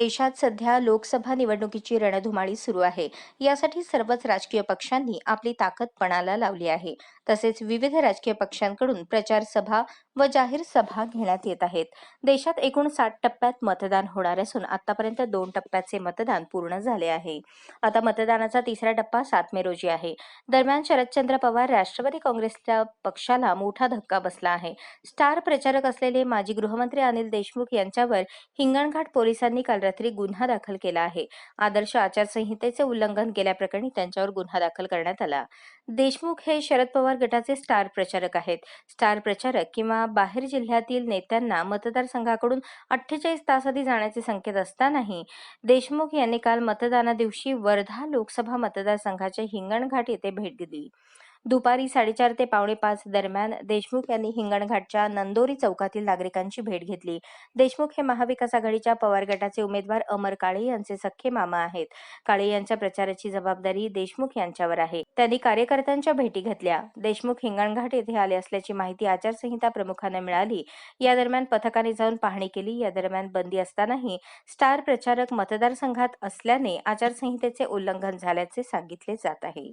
देशात सध्या लोकसभा निवडणुकीची रणधुमाळी सुरू आहे. यासाठी सर्वच राजकीय पक्षांनी आपली ताकद पणाला लावली आहे. तसेच विविध राजकीय पक्षांकडून प्रचार सभा व जाहीर सभा घेण्यात येत आहेत. देशात एकूण साठ टप्प्यात मतदान होणार असून आतापर्यंत दोन टप्प्याचे मतदान पूर्ण झाले आहे. आता मतदानाचा तिसरा टप्पा सात मे रोजी आहे. दरम्यान शरदचंद्र पवार राष्ट्रवादी काँग्रेसच्या पक्षाला मोठा धक्का बसला आहे. स्टार प्रचारक असलेले माजी गृहमंत्री अनिल देशमुख यांच्यावर हिंगणघाट पोलिसांनी काल रात्री गुन्हा दाखल केला आहे. आदर्श आचारसंहितेचे उल्लंघन केल्याप्रकरणी त्यांच्यावर गुन्हा दाखल करण्यात आला. देशमुख हे शरद पवार गटाचे स्टार प्रचारक आहेत. स्टार प्रचारक किंवा बाहेर जिल्ह्यातील नेत्यांना मतदारसंघाकडून अठ्ठेचाळीस तास आधी जाण्याचे संकेत असतानाही देशमुख यांनी काल मतदाना दिवशी वर्धा लोकसभा मतदारसंघाच्या हिंगणघाट येथे भेट दिली. दुपारी साडेचार ते पावणे पाच दरम्यान देशमुख यांनी हिंगणघाटच्या नंदोरी चौकातील नागरिकांची भेट घेतली. देशमुख हे महाविकास आघाडीच्या पवार गटाचे उमेदवार अमर काळे यांचे सख्खे मामा आहेत. काळे यांच्या प्रचाराची जबाबदारी देशमुख यांच्यावर आहे. त्यांनी कार्यकर्त्यांच्या भेटी घेतल्या. देशमुख हिंगणघाट येथे आले असल्याची माहिती आचारसंहिता प्रमुखांना मिळाली. या दरम्यान पथकाने जाऊन पाहणी केली. या दरम्यान बंदी असतानाही स्टार प्रचारक मतदारसंघात असल्याने आचारसंहितेचे उल्लंघन झाल्याचे सांगितले जात आहे.